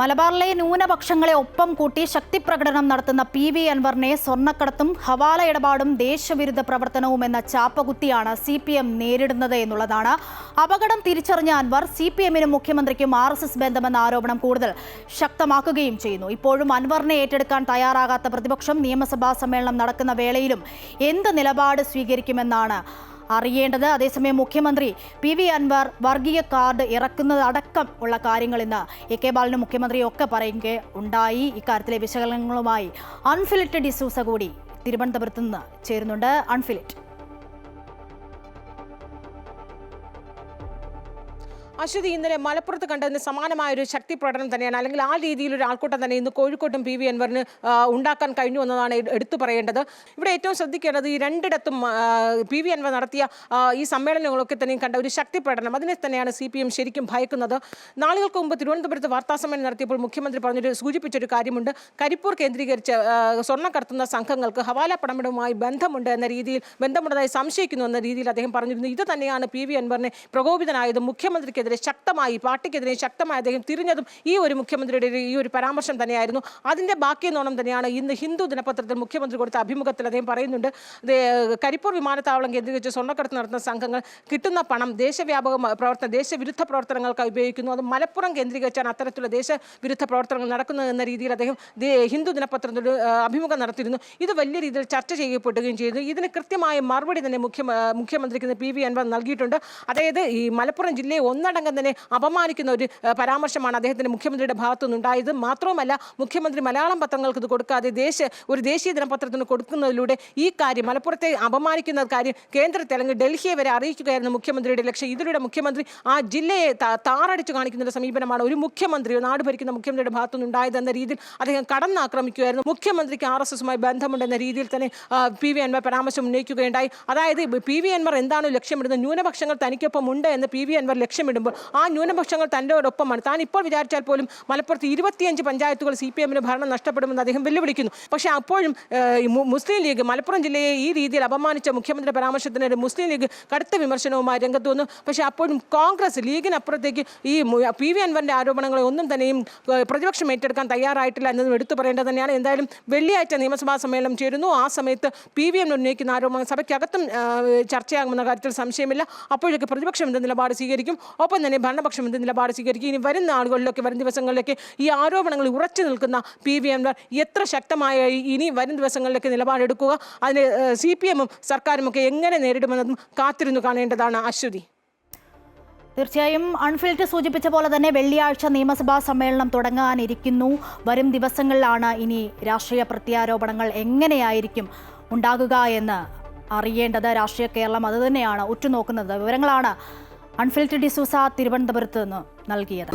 മലബാറിലെ ന്യൂനപക്ഷങ്ങളെ ഒപ്പം കൂട്ടി ശക്തിപ്രകടനം നടത്തുന്ന പി വി അൻവറിനെ സ്വർണക്കടത്തും ഹവാല ഇടപാടും ദേശവിരുദ്ധ പ്രവർത്തനവും എന്ന ചാപ്പകുത്തിയാണ് സി പി എം നേരിടുന്നത് എന്നുള്ളതാണ്. അപകടം തിരിച്ചറിഞ്ഞ അൻവർ സി പി എമ്മിനും മുഖ്യമന്ത്രിക്കും ആർ എസ് എസ് ബന്ധമെന്ന ആരോപണം കൂടുതൽ ശക്തമാക്കുകയും ചെയ്യുന്നു. ഇപ്പോഴും അൻവറിനെ ഏറ്റെടുക്കാൻ തയ്യാറാകാത്ത പ്രതിപക്ഷം നിയമസഭാ സമ്മേളനം നടക്കുന്ന വേളയിലും എന്ത് നിലപാട് സ്വീകരിക്കുമെന്നാണ് അറിയേണ്ടത്. അതേസമയം മുഖ്യമന്ത്രി പി വി അൻവർ വർഗീയ കാർഡ് ഇറക്കുന്നതടക്കം ഉള്ള കാര്യങ്ങൾ ഇന്ന് എ കെ ബാലനും മുഖ്യമന്ത്രിയും ഒക്കെ പറയുക ഉണ്ടായി. ഇക്കാര്യത്തിലെ വിശകലനങ്ങളുമായി അൺഫിലിറ്റ് ഡിസൂസ കൂടി തിരുവനന്തപുരത്ത് നിന്ന് ചേരുന്നുണ്ട്. അൺഫിലിറ്റ്. അശ്വതി ഇന്നലെ മലപ്പുറത്ത് കണ്ടതിന് സമാനമായ ഒരു ശക്തി പ്രകടനം തന്നെയാണ്. അല്ലെങ്കിൽ ആ രീതിയിൽ ഒരു ആൾക്കൂട്ടം തന്നെ ഇന്ന് കോഴിക്കോട്ടും പി വി അൻവറിന് ഉണ്ടാക്കാൻ കഴിഞ്ഞു എന്നതാണ് എട് എടുത്തു പറയേണ്ടത്. ഇവിടെ ഏറ്റവും ശ്രദ്ധിക്കേണ്ടത് ഈ രണ്ടിടത്തും പി വി അൻവർ നടത്തിയ ഈ സമ്മേളനങ്ങളൊക്കെ തന്നെയും കണ്ട ഒരു ശക്തി പ്രകടനം. അതിനെ തന്നെയാണ് സി പി എം ശരിക്കും ഭയക്കുന്നത്. നാളുകൾക്ക് മുമ്പ് തിരുവനന്തപുരത്ത് വാർത്താസമ്മേളനം നടത്തിയപ്പോൾ മുഖ്യമന്ത്രി പറഞ്ഞൊരു സൂചിപ്പിച്ചൊരു കാര്യമുണ്ട്. കരിപ്പൂർ കേന്ദ്രീകരിച്ച് സ്വർണം കടത്തുന്ന സംഘങ്ങൾക്ക് ഹവാല പണമിടവുമായി ബന്ധമുണ്ട് എന്ന രീതിയിൽ ബന്ധമുണ്ടതായി സംശയിക്കുന്നു എന്ന രീതിയിൽ അദ്ദേഹം പറഞ്ഞിരുന്നു. ഇത് തന്നെയാണ് പി വി അൻവറിനെ പ്രകോപിതനായതും മുഖ്യമന്ത്രിക്കെതിരെ ശക്തമായി പാർട്ടിക്കെതിരെ ശക്തമായി അദ്ദേഹം തിരിഞ്ഞതും ഈ ഒരു മുഖ്യമന്ത്രിയുടെ ഈ ഒരു പരാമർശം തന്നെയായിരുന്നു. അതിന്റെ ബാക്കിയെന്നോണം തന്നെയാണ് ഇന്ന് ഹിന്ദു ദിനപത്രത്തിൽ മുഖ്യമന്ത്രി കൊടുത്ത അഭിമുഖത്തിൽ അദ്ദേഹം പറയുന്നുണ്ട് കരിപ്പൂർ വിമാനത്താവളം കേന്ദ്രീകരിച്ച് സ്വർണക്കടത്ത് നടത്തുന്ന സംഘങ്ങൾ കിട്ടുന്ന പണം ദേശവ്യാപക പ്രവർത്തന ദേശവിരുദ്ധ പ്രവർത്തനങ്ങൾക്കായി ഉപയോഗിക്കുന്നു. അത് മലപ്പുറം കേന്ദ്രീകരിച്ചാണ് അത്തരത്തിലുള്ള ദേശവിരുദ്ധ പ്രവർത്തനങ്ങൾ നടക്കുന്നത് എന്ന രീതിയിൽ അദ്ദേഹം ഹിന്ദു ദിനപത്രത്തിൽ അഭിമുഖം നടത്തിയിരുന്നു. ഇത് വലിയ രീതിയിൽ ചർച്ച ചെയ്യപ്പെടുകയും ചെയ്തു. ഇതിന് കൃത്യമായ മറുപടി തന്നെ മുഖ്യ മുഖ്യമന്ത്രിക്ക് പി വി അൻവർ നൽകിയിട്ടുണ്ട്. അതായത് ഈ മലപ്പുറം ജില്ലയെ ഒന്നടങ്കം തന്നെ അപമാനിക്കുന്ന ഒരു പരാമർശമാണ് അദ്ദേഹത്തിന്റെ മുഖ്യമന്ത്രിയുടെ ഭാഗത്തു നിന്നുണ്ടായത് മാത്രവുമല്ല മുഖ്യമന്ത്രി മലയാളം പത്രങ്ങൾക്ക് ഇത് കൊടുക്കാതെ ദേശീയ ഒരു ദേശീയ ദിനപത്രത്തിന് കൊടുക്കുന്നതിലൂടെ ഈ കാര്യം മലപ്പുറത്തെ അപമാനിക്കുന്ന കാര്യം കേന്ദ്രത്തെ അല്ലെങ്കിൽ ഡൽഹിയെ വരെ അറിയിക്കുകയായിരുന്നു മുഖ്യമന്ത്രിയുടെ ലക്ഷ്യം. ഇതിലൂടെ മുഖ്യമന്ത്രി ആ ജില്ലയെ താറടിച്ചു കാണിക്കുന്ന സമീപനമാണ് ഒരു മുഖ്യമന്ത്രി നാട് ഭരിക്കുന്ന മുഖ്യമന്ത്രിയുടെ ഭാഗത്തു നിന്നുണ്ടായതെന്ന രീതിയിൽ അദ്ദേഹം കടന്നാക്രമിക്കുകയായിരുന്നു. മുഖ്യമന്ത്രിക്ക് ആർ എസ് എസുമായി ബന്ധമുണ്ടെന്ന രീതിയിൽ തന്നെ പി വി അൻവർ പരാമർശം ഉന്നയിക്കുകയുണ്ടായി. അതായത് പി വി അൻവർ എന്താണ് ലക്ഷ്യമിടുന്നത്? ന്യൂനപക്ഷങ്ങൾ തനിക്കൊപ്പം ഉണ്ട് എന്ന് പി വി അൻവർ ലക്ഷ്യമിടുമ്പോൾ ആ ന്യൂനപക്ഷങ്ങൾ തന്റെയോടൊപ്പമാണ്. താൻ ഇപ്പോൾ വിചാരിച്ചാൽ പോലും മലപ്പുറത്ത് ഇരുപത്തിയഞ്ച് പഞ്ചായത്തുകൾ സി പി എമ്മിന് ഭരണം നഷ്ടപ്പെടുമെന്ന് അദ്ദേഹം വെല്ലുവിളിക്കുന്നു. പക്ഷേ അപ്പോഴും മുസ്ലിം ലീഗ് മലപ്പുറം ജില്ലയെ ഈ രീതിയിൽ അപമാനിച്ച മുഖ്യമന്ത്രി പരാമർശത്തിനെതിരെ മുസ്ലിം ലീഗ് കടുത്ത വിമർശനവുമായി രംഗത്ത് വന്നു. പക്ഷേ അപ്പോഴും കോൺഗ്രസ് ലീഗിനപ്പുറത്തേക്ക് ഈ പി വി അൻവറിന്റെ ആരോപണങ്ങളെ ഒന്നും തന്നെയും പ്രതിപക്ഷം ഏറ്റെടുക്കാൻ തയ്യാറായിട്ടില്ല എന്നതും എടുത്തു പറയേണ്ടത് തന്നെയാണ്. എന്തായാലും വെള്ളിയാഴ്ച നിയമസഭാ സമ്മേളനം ചേരുന്നു. ആ സമയത്ത് പി വി എം ഉന്നയിക്കുന്ന ആരോപണങ്ങൾ സഭയ്ക്കകത്തും ചർച്ചയാകുമെന്ന കാര്യത്തിൽ സംശയമില്ല. അപ്പോഴേക്ക് പ്രതിപക്ഷം എന്ത് നിലപാട് സ്വീകരിക്കും? ഒപ്പം തന്നെ ഭരണപക്ഷം എന്ത് നിലപാട് സ്വീകരിക്കും? ഇനി വരുന്ന ആളുകളിലൊക്കെ വരും ദിവസങ്ങളിലൊക്കെ ഈ ആരോപണങ്ങൾ ഉറച്ചു നിൽക്കുന്ന പി വി അൻവർ എത്ര ശക്തമായ ഇനി വരും ദിവസങ്ങളിലൊക്കെ നിലപാടെടുക്കുക? അതിന് സി പി എമ്മും സർക്കാരും ഒക്കെ എങ്ങനെ നേരിടുമെന്നതും കാത്തിരുന്നു കാണേണ്ടതാണ്. അശ്വതി. തീർച്ചയായും അൺഫിൽറ്റ് സൂചിപ്പിച്ച പോലെ തന്നെ വെള്ളിയാഴ്ച നിയമസഭാ സമ്മേളനം തുടങ്ങാനിരിക്കുന്നു. വരും ദിവസങ്ങളിലാണ് ഇനി രാഷ്ട്രീയ പ്രത്യാരോപണങ്ങൾ എങ്ങനെയായിരിക്കും ഉണ്ടാകുക എന്ന് അറിയേണ്ടത് രാഷ്ട്രീയ കേരളം അതുതന്നെയാണ് ഉറ്റുനോക്കുന്നത്. വിവരങ്ങളാണ് അൺഫിൽറ്റ് ഡിസൂസ തിരുവനന്തപുരത്ത് നിന്ന് നൽകിയത്.